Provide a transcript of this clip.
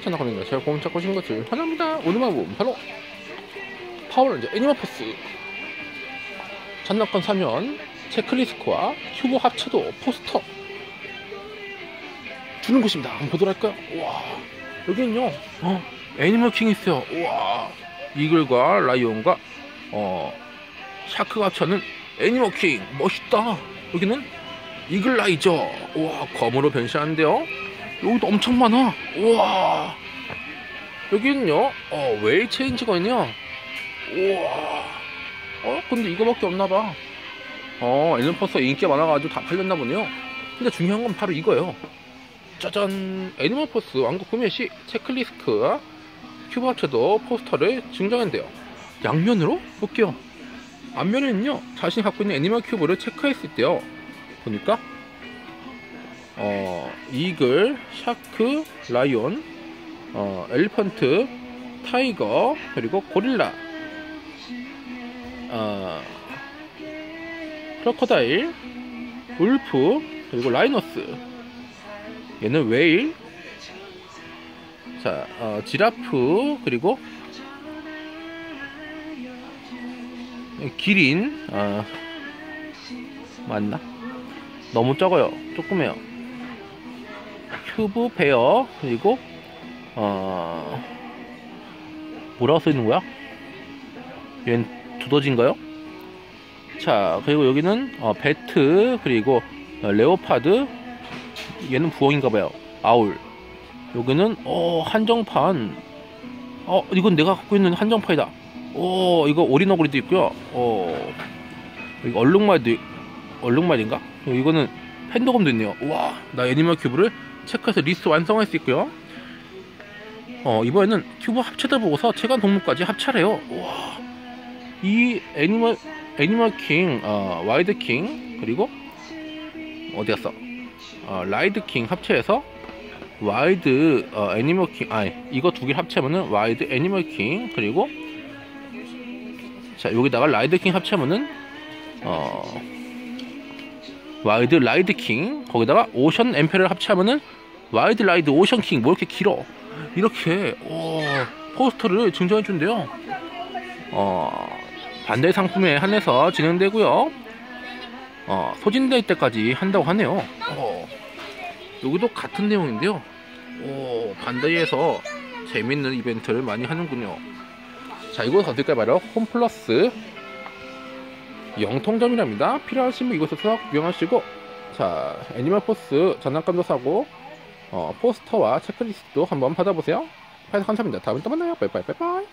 장난감입니다. 제가 공 찾고 오신 것을 환영합니다. 오늘만 본 바로 파워렌저 애니마포스 장난감 사면 체크리스트와 큐브 합체도 포스터 주는 곳입니다. 한번 보도록 할까요? 와 여기는요 어, 애니멀 킹이 있어요. 와 이글과 라이온과 어 샤크가 합쳐는 애니멀 킹 멋있다. 여기는 이글 라이저 와 검으로 변신하는데요. 여기도 엄청 많아. 우와. 여기는요, 어, 웨이 체인지가 있네요. 우와. 어, 근데 이거밖에 없나봐. 어, 애니멀버스 인기가 많아가지고 다 팔렸나 보네요. 근데 중요한 건 바로 이거예요. 짜잔. 애니멀버스 왕국 구매 시 체크리스트, 큐브 합체도 포스터를 증정한대요. 양면으로? 볼게요. 앞면에는요, 자신이 갖고 있는 애니멀 큐브를 체크했을 때요. 보니까 어, 이글, 샤크, 라이온, 어, 엘리펀트, 타이거, 그리고 고릴라, 어, 크로커다일, 울프, 그리고 라이너스. 얘는 웨일, 자, 어, 지라프, 그리고 기린, 어, 맞나? 너무 적어요. 조금해요. 큐브 베어 그리고 어 뭐라고 써 있는 거야? 얘는 두더지인가요? 자 그리고 여기는 어, 배트 그리고 어, 레오파드. 얘는 부엉인가봐요. 아울. 여기는 어 한정판. 어 이건 내가 갖고 있는 한정판이다. 오 이거 오리너구리도 있고요. 어 이거 얼룩말도 얼룩말인가? 이거는 팬더검도 있네요. 와 나 애니멀 큐브를 체크해서 리스트 완성할 수 있고요. 어, 이번에는 큐브 합체들 보고서 체관 동물까지 합체래요. 와, 이 애니멀 애니멀 킹, 어, 와이드 킹 그리고 어디 갔어? 어, 라이드 킹 합체해서 와이드 어, 애니멀 킹, 아니 이거 두 개 합체하면은 와이드 애니멀 킹 그리고 자 여기다가 라이드 킹 합체하면은 어. 와이드 라이드 킹 거기다가 오션 엠페를 합체하면은 와이드 라이드 오션 킹 뭐 이렇게 길어. 이렇게 오, 포스터를 증정해 준대요. 어, 반대 상품에 한해서 진행되고요. 어, 소진될 때까지 한다고 하네요. 어, 여기도 같은 내용인데요. 오, 반대에서 재밌는 이벤트를 많이 하는군요. 자 이곳 어딜까요? 바로 홈플러스 영통점이랍니다. 필요하신 분 이곳에서 구경하시고 자 애니멀 포스 장난감도 사고 어, 포스터와 체크리스트도 한번 받아보세요. 감사합니다. 다음에 또 만나요. 빠이빠이 빠이빠이